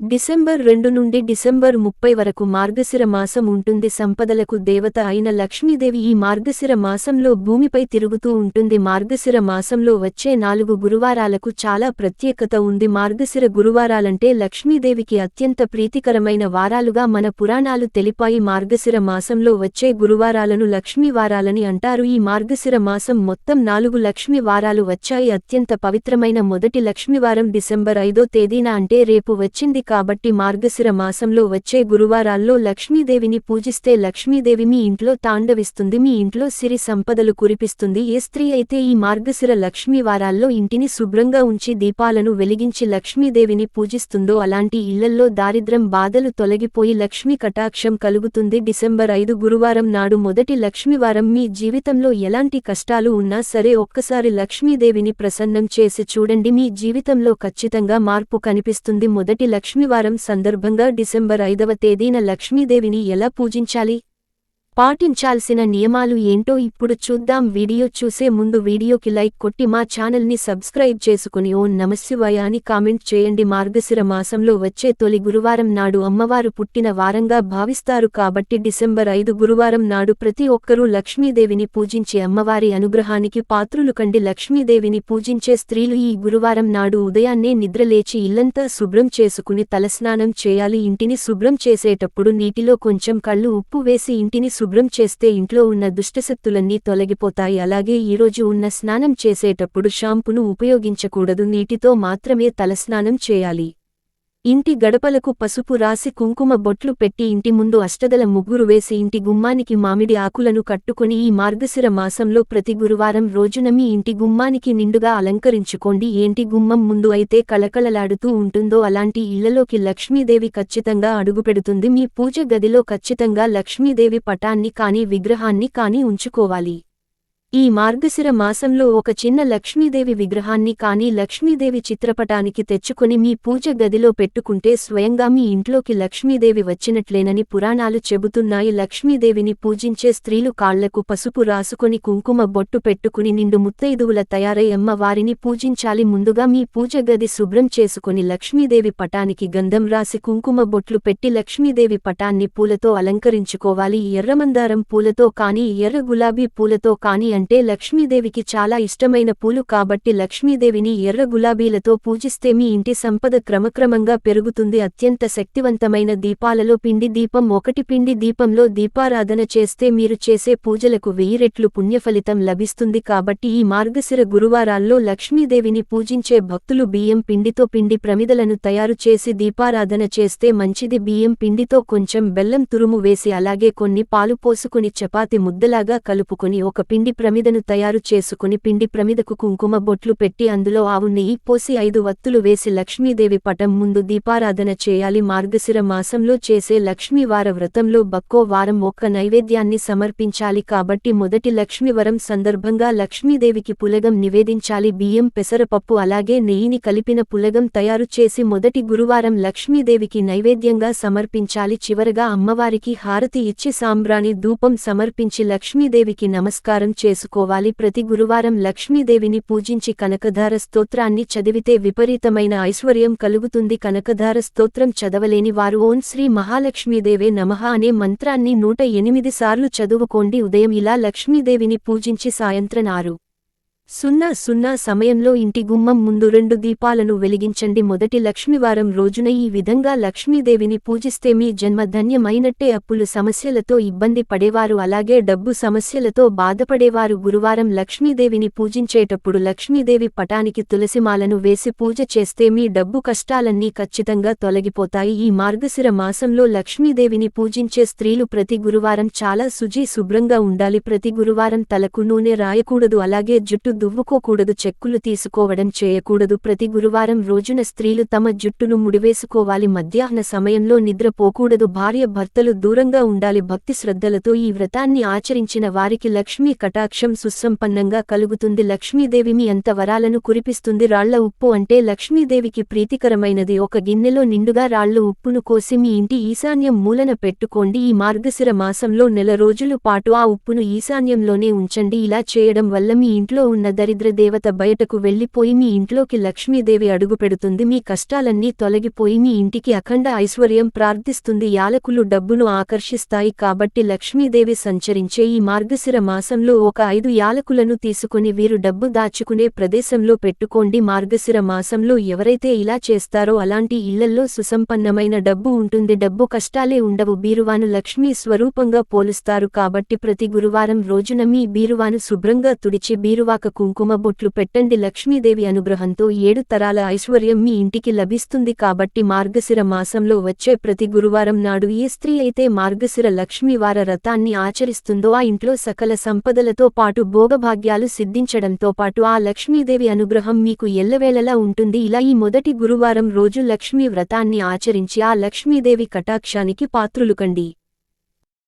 December రెండు నుండి December ముప్పై వరకు మార్గశిర మాసం ఉంటుంది. సంపదలకు దేవత అయిన లక్ష్మీదేవి ఈ మార్గశిర మాసంలో భూమిపై తిరుగుతూ ఉంటుంది. మార్గశిర మాసంలో వచ్చే నాలుగు గురువారాలకు చాలా ప్రత్యేకత ఉంది. మార్గశిర గురువారాలంటే లక్ష్మీదేవికి అత్యంత ప్రీతికరమైన వారాలుగా మన పురాణాలు తెలిపాయి. మార్గశిర మాసంలో వచ్చే గురువారాలను లక్ష్మీ వారాలని అంటారు. ఈ మార్గశిర మాసం మొత్తం నాలుగు లక్ష్మీ వారాలు వచ్చాయి. అత్యంత పవిత్రమైన మొదటి లక్ష్మీవారం డిసెంబర్ ఐదో తేదీన అంటే రేపు వచ్చింది. కాబట్టి మార్గశిర మాసంలో వచ్చే గురువారాల్లో లక్ష్మీదేవిని పూజిస్తే లక్ష్మీదేవి మీ ఇంట్లో తాండవిస్తుంది మీ ఇంట్లో సిరి సంపదలు కురిపిస్తుంది. ఏ స్త్రీ అయితే ఈ మార్గశిర లక్ష్మీ వారాల్లో ఇంటిని శుభ్రంగా ఉంచి దీపాలను వెలిగించి లక్ష్మీదేవిని పూజిస్తుందో అలాంటి ఇళ్ళల్లో దారిద్ర్యం బాధలు తొలగిపోయి లక్ష్మీ కటాక్షం కలుగుతుంది. డిసెంబర్ ఐదు గురువారం నాడు మొదటి లక్ష్మీవారం మీ జీవితంలో ఎలాంటి కష్టాలు ఉన్నా సరే ఒక్కసారి లక్ష్మీదేవిని ప్రసన్నం చేసి చూడండి. మీ జీవితంలో ఖచ్చితంగా మార్పు కనిపిస్తుంది. మొదటి లక్ష్మీవారం సందర్భంగా డిసెంబర్ ఐదవ తేదీన లక్ష్మీదేవిని ఎలా పూజించాలి? పాటించాల్సిన నియమాలు ఏంటో ఇప్పుడు చూద్దాం. వీడియో చూసే ముందు వీడియోకి లైక్ కొట్టి మా ఛానల్ని సబ్స్క్రైబ్ చేసుకుని ఓ నమశివాయ అని కామెంట్ చేయండి. మార్గశిర మాసంలో వచ్చే తొలి గురువారం నాడు అమ్మవారు పుట్టిన వారంగా భావిస్తారు కాబట్టి డిసెంబర్ ఐదు గురువారం నాడు ప్రతి ఒక్కరూ లక్ష్మీదేవిని పూజించి అమ్మవారి అనుగ్రహానికి పాత్రులు కండి. లక్ష్మీదేవిని పూజించే స్త్రీలు ఈ గురువారం నాడు ఉదయాన్నే నిద్రలేచి ఇల్లంతా శుభ్రం చేసుకుని తలస్నానం చేయాలి. ఇంటిని శుభ్రం చేసేటప్పుడు నీటిలో కొంచెం కళ్ళు ఉప్పు వేసి ఇంటిని శుభ్రం చేస్తే ఇంట్లో ఉన్న దుష్టశక్తులన్నీ తొలగిపోతాయి. అలాగే ఈరోజు ఉన్న స్నానం చేసేటప్పుడు షాంపును ఉపయోగించకూడదు. నీటితో మాత్రమే తలస్నానం చేయాలి. ఇంటి గడపలకు పసుపు రాసి కుంకుమ బొట్లు పెట్టి ఇంటి ముందు అష్టదల ముగ్గురు వేసి ఇంటి గుమ్మానికి మామిడి ఆకులను కట్టుకుని ఈ మార్గశిర మాసంలో ప్రతి గురువారం రోజున మీ ఇంటి గుమ్మానికి నిండుగా అలంకరించుకోండి. ఏంటి గుమ్మం ముందు అయితే కళకళలాడుతూ ఉంటుందో అలాంటి ఇళ్ళలోకి లక్ష్మీదేవి ఖచ్చితంగా అడుగుపెడుతుంది. మీ పూజ గదిలో ఖచ్చితంగా లక్ష్మీదేవి పటాన్ని కానీ విగ్రహాన్ని కానీ ఉంచుకోవాలి. ఈ మార్గశిర మాసంలో ఒక చిన్న లక్ష్మీదేవి విగ్రహాన్ని కానీ లక్ష్మీదేవి చిత్రపటానికి తెచ్చుకుని మీ పూజ గదిలో పెట్టుకుంటే స్వయంగా మీ ఇంట్లోకి లక్ష్మీదేవి వచ్చినట్లేనని పురాణాలు చెబుతున్నాయి. లక్ష్మీదేవిని పూజించే స్త్రీలు కాళ్ళకు పసుపు రాసుకొని కుంకుమ బొట్టు పెట్టుకుని నిండు ముత్తైదువుల తయారై అమ్మ వారిని పూజించాలి. ముందుగా మీ పూజ గది శుభ్రం చేసుకుని లక్ష్మీదేవి పటానికి గంధం రాసి కుంకుమ బొట్లు పెట్టి లక్ష్మీదేవి పటాన్ని పూలతో అలంకరించుకోవాలి. ఎర్రమందారం పూలతో కానీ ఎర్ర గులాబీ పూలతో కానీ అంటే లక్ష్మీదేవికి చాలా ఇష్టమైన పూలు కాబట్టి లక్ష్మీదేవిని ఎర్ర గులాబీలతో పూజిస్తే మీ ఇంటి సంపద క్రమక్రమంగా పెరుగుతుంది. అత్యంత శక్తివంతమైన దీపాలలో పిండి దీపం ఒకటి. పిండి దీపంలో దీపారాధన చేస్తే మీరు చేసే పూజలకు వెయ్యి రెట్లు పుణ్యఫలితం లభిస్తుంది కాబట్టి ఈ మార్గశిర గురువారాల్లో లక్ష్మీదేవిని పూజించే భక్తులు బియ్యం పిండితో పిండి ప్రమిదలను తయారు చేసి దీపారాధన చేస్తే మంచిది. బియ్యం పిండితో కొంచెం బెల్లం తురుము వేసి అలాగే కొన్ని పాలు పోసుకుని చపాతి ముద్దలాగా కలుపుకుని ఒక పిండి ప్రమిదను తయారు చేసుకుని పిండి ప్రమిదకు కుంకుమ బొట్లు పెట్టి అందులో ఆవు నెయ్యి పోసి ఐదు వత్తులు వేసి లక్ష్మీదేవి పటం ముందు దీపారాధన చేయాలి. మార్గశిర మాసంలో చేసే లక్ష్మీవార వ్రతంలో బక్కో వారం ఒక్క నైవేద్యాన్ని సమర్పించాలి. కాబట్టి మొదటి లక్ష్మీవరం సందర్భంగా లక్ష్మీదేవికి పులగం నివేదించాలి. బియ్యం పెసరపప్పు అలాగే నెయ్యిని కలిపిన పులగం తయారు చేసి మొదటి గురువారం లక్ష్మీదేవికి నైవేద్యంగా సమర్పించాలి. చివరగా అమ్మవారికి హారతి ఇచ్చి సాంబ్రాణి ధూపం సమర్పించి లక్ష్మీదేవికి నమస్కారం చేసి చేసుకోవాలి ప్రతి గురువారం లక్ష్మీదేవిని పూజించి కనకధార స్తోత్రాన్ని చదివితే విపరీతమైన ఐశ్వర్యం కలుగుతుంది. కనకధార స్తోత్రం చదవలేని వారు ఓం శ్రీ మహాలక్ష్మీదేవే నమః అనే మంత్రాన్ని నూట ఎనిమిది సార్లు చదువుకోండి. ఉదయం ఇలా లక్ష్మీదేవిని పూజించి సాయంత్రం ఆరు సున్నా సున్నా సమయంలో ఇంటి గుమ్మం ముందు రెండు దీపాలను వెలిగించండి. మొదటి లక్ష్మీవారం రోజున ఈ విధంగా లక్ష్మీదేవిని పూజిస్తే మీ జన్మ ధన్యమైనట్టే అప్పులు సమస్యలతో ఇబ్బంది పడేవారు. అలాగే డబ్బు సమస్యలతో బాధపడేవారు. గురువారం లక్ష్మీదేవిని పూజించేటప్పుడు లక్ష్మీదేవి పటానికి తులసిమాలను వేసి పూజ చేస్తే మీ డబ్బు కష్టాలన్నీ ఖచ్చితంగా తొలగిపోతాయి. ఈ మార్గశిర మాసంలో లక్ష్మీదేవిని పూజించే స్త్రీలు ప్రతి గురువారం చాలా శుచి శుభ్రంగా ఉండాలి. ప్రతి గురువారం తలకు నూనె రాయకూడదు. అలాగే జుట్టు దువ్వుకోకూడదు చెక్కులు తీసుకోవడం చేయకూడదు. ప్రతి గురువారం రోజున స్త్రీలు తమ జుట్టును ముడివేసుకోవాలి. మధ్యాహ్న సమయంలో నిద్రపోకూడదు భార్య భర్తలు దూరంగా ఉండాలి. భక్తి శ్రద్ధలతో ఈ వ్రతాన్ని ఆచరించిన వారికి లక్ష్మీ కటాక్షం సుసంపన్నంగా కలుగుతుంది. లక్ష్మీదేవి మీ అంత వరాలను కురిపిస్తుంది. రాళ్ళ ఉప్పు అంటే లక్ష్మీదేవికి ప్రీతికరమైనది. ఒక గిన్నెలో నిండుగా రాళ్ళు ఉప్పును కోసి మీ ఇంటి ఈశాన్యం మూలన పెట్టుకోండి. ఈ మార్గశిర మాసంలో నెల రోజులు పాటు ఆ ఉప్పును ఈశాన్యంలోనే ఉంచండి. ఇలా చేయడం వల్ల మీ ఇంట్లో ఉన్న ఉన్న దరిద్ర దేవత బయటకు వెళ్ళిపోయి మీ ఇంట్లోకి లక్ష్మీదేవి అడుగుపెడుతుంది. మీ కష్టాలన్నీ తొలగిపోయి మీ ఇంటికి అఖండ ఐశ్వర్యం ప్రార్థిస్తుంది. యాలకులు డబ్బును ఆకర్షిస్తాయి కాబట్టి లక్ష్మీదేవి సంచరించే ఈ మార్గశిర మాసంలో ఒక ఐదు యాలకులను తీసుకుని వీరు డబ్బు దాచుకునే ప్రదేశంలో పెట్టుకోండి. మార్గశిర మాసంలో ఎవరైతే ఇలా చేస్తారో అలాంటి ఇళ్ళల్లో సుసంపన్నమైన డబ్బు ఉంటుంది. డబ్బు కష్టాలే ఉండవు. బీరువాను లక్ష్మీ స్వరూపంగా పోలుస్తారు కాబట్టి ప్రతి గురువారం రోజున మీ బీరువాను శుభ్రంగా తుడిచి బీరువాక కుంకుమ బొట్లు పెట్టండి. లక్ష్మీదేవి అనుగ్రహంతో ఏడు తరాల ఐశ్వర్యం మీ ఇంటికి లభిస్తుంది కాబట్టి మార్గశిర మాసంలో వచ్చే ప్రతి గురువారం నాడు ఏ స్త్రీ అయితే మార్గశిర లక్ష్మీవార రథాన్ని ఆచరిస్తుందో ఆ ఇంట్లో సకల సంపదలతో పాటు భోగభాగ్యాలు సిద్ధించడంతో పాటు ఆ లక్ష్మీదేవి అనుగ్రహం మీకు ఎల్లవేళలా ఉంటుంది. ఇలా ఈ మొదటి గురువారం రోజు లక్ష్మీ వ్రతాన్ని ఆచరించి ఆ లక్ష్మీదేవి కటాక్షానికి పాత్రులుకండి